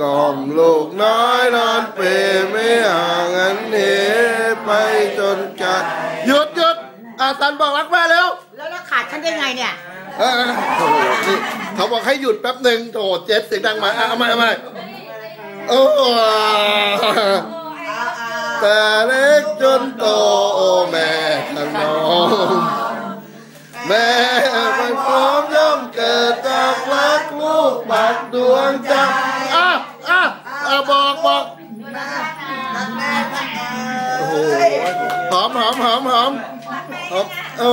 กอมลูกน้อยนอนเปรไม่ห่างอันเหไปจนจัดหยุดหยุดอาสันบอกรักแม่แล้ว แล้วขาดฉันได้ไงเนี่ยเขาบอกให้หยุดแป๊บหนึ่งโถเจ็บเสียงดังมาเอามาเอามาโอ้แต่เล็กจนโตโอแม่ขนอมแม่ไปพร้อมย่อมเกิดจากรักลูกบักดวงใจ อะบอกบอกโอ้โหหอมหอมหอมหอมหอมโอ้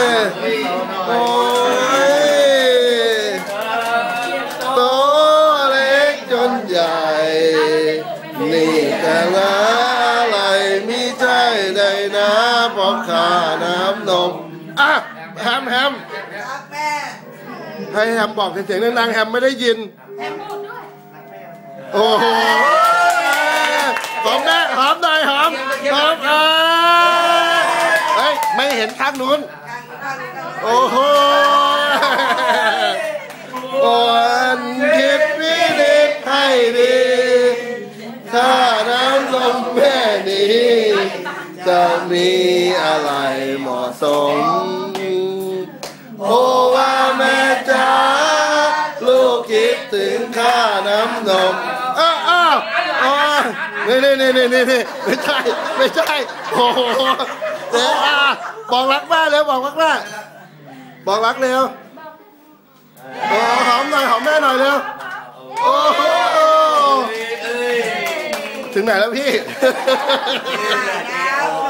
ยโอ้ยโตเล็กจนใหญ่ นี่แต่ละอะไรมีใจใดนะบอกข้าน้ำนมอะแฮมแฮมให้แฮมบอกเสียงดังๆแฮมไม่ได้ยิน โอ้โหหอมแม่หอมหน่อยหอมหอมเอ้ยเฮ้ยไม่เห็นข้างนู้น โอ้โหอ่อนคิดวินิจให้ดีถ้าน้ำลมแม่นี้จะมีอะไรเหมาะสม โอ้ว่าแม่จ๋าลูกคิดถึงค่าน้ำนมอ้าวอ้าวอ้าว นี่นี่นี่นี่นี่นี่ไม่ใช่ไม่ใช่โอ้โหเดี๋ยวอะบอกรักแม่เร็วบอกรักแม่บอกรักเร็วโอ้หอมหน่อยหอมแม่หน่อยเร็วโอ้โหถึงไหนแล้วพี่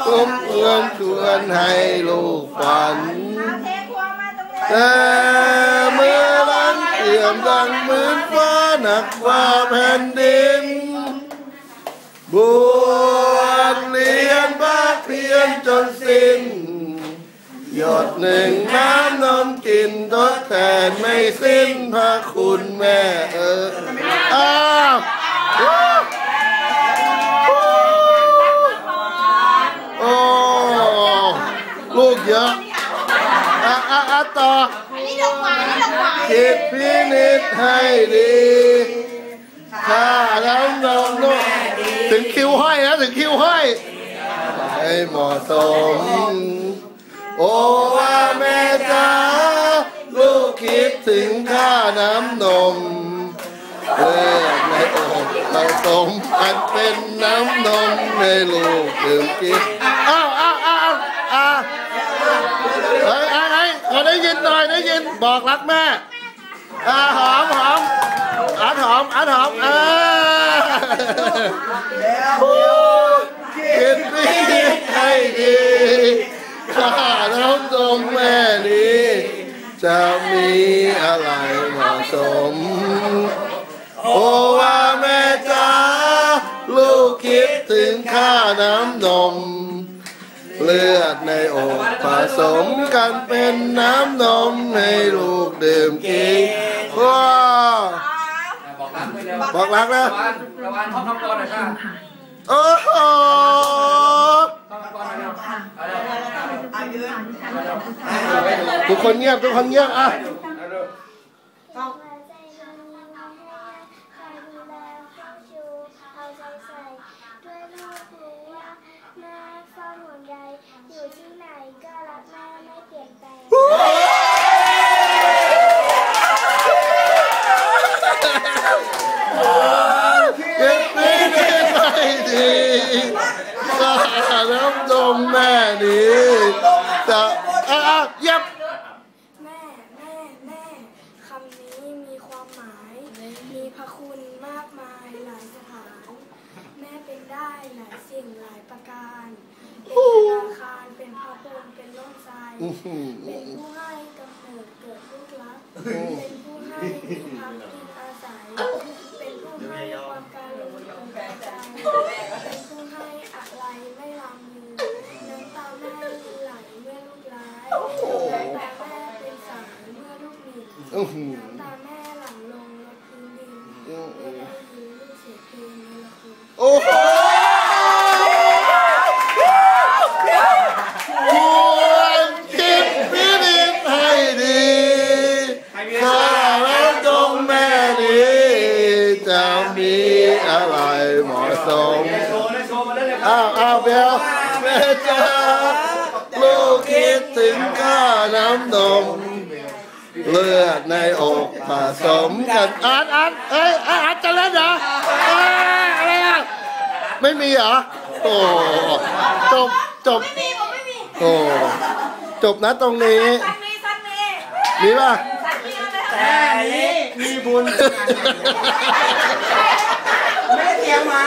ตุ้มเอือนชวนให้ลูกฝันแต่เมื่อรังเอี่ยมดังเหมือนฟ้าหนักกว่าแผ่นดิน บวชเรียนบาเพียนจนสิ้น หยดหนึ่งน้ำนมกินทดแทนไม่สิ้นพระคุณแม่เอออ้าวโอ้ลูกเยอะอะอะอะต่อคิดพินิจให้ดีถ้าน้ำนมนุ่ม เหมาะสม โอว่าแม่จ๋าลูกคิดถึงค่าน้ำนมเลือดในอกผสมกันเป็นน้ำนมให้ลูกดื่มกินอ้าวอ้าวอ้าวอ้าวเฮ้ยไอ้ไอ้ขอได้ยินหน่อยได้ยินบอกรักแม่อ่าหอมหอมอัดหอมอัดหอมเออคิด ดีให้ดีข้าน้ำนมแม่นี้ จะมีอะไรเหมาะสม โอ้ว่าแม่จ๋าลูกคิดถึงค่าน้ำนม เลือดในอกผสมกันเป็นน้ำนมให้ลูกดื่มกินว้าวบอกรักไปเร็วบอกรักนะตะวันตะวันท่องคำกรหน่อยค่ะโอ้โห ท่องคำกรหน่อยเร็วเอาเร็วเอาเร็ว ทุกคนเงียบทุกคนเงียบอะแลเข้าชูเอาใจใส่ด้วยลูกรู้ว่าแม่เฝ้าห่วงใยอยู่ที่ไหนก็รักแม่ไม่เปลี่ยนแปลงเก็บไม่ได้ไม่ดีสาน้ำนมแม่นี้จะอะเย็บ แม่แม่แม่คำนี้มีความหมาย มีพ ระคุณมากมายหลายสถาน แม่เป็นได้หลายสิ่งหลายประการ เป็นธนาคารเป็นพระพรหมเป็นร่มไทรเป็นผู้ให้กำเนิดเกิดลูกรัก เป็นผู้ให้ที่พักพิงอาศัย เป็นผู้ให้ความการุณของใจเป็นผู้ให้อะไรไม่ลามลือน้ำตาแม่ไหลเมื่อลูกร้ายน้ำตาแม่เป็นสายเมื่อลูกหมิ่น เหมาะสมโชว์นโชว์มาได้เลยอ้าวอ้าวเบลแม่จ๋าลูกคิดถึงข้าน้ำนมเลือดในอกผสมกันอาร์ตอาร์ตเอ้ยอาร์ตจะเล่นเหรออะไรอะไม่มีเหรอโอ้จบจบไม่มีผมไม่มีโอ้จบนะตรงนี้สันมีสันมีมีป่ะแต่นี้มีบุญ ไม่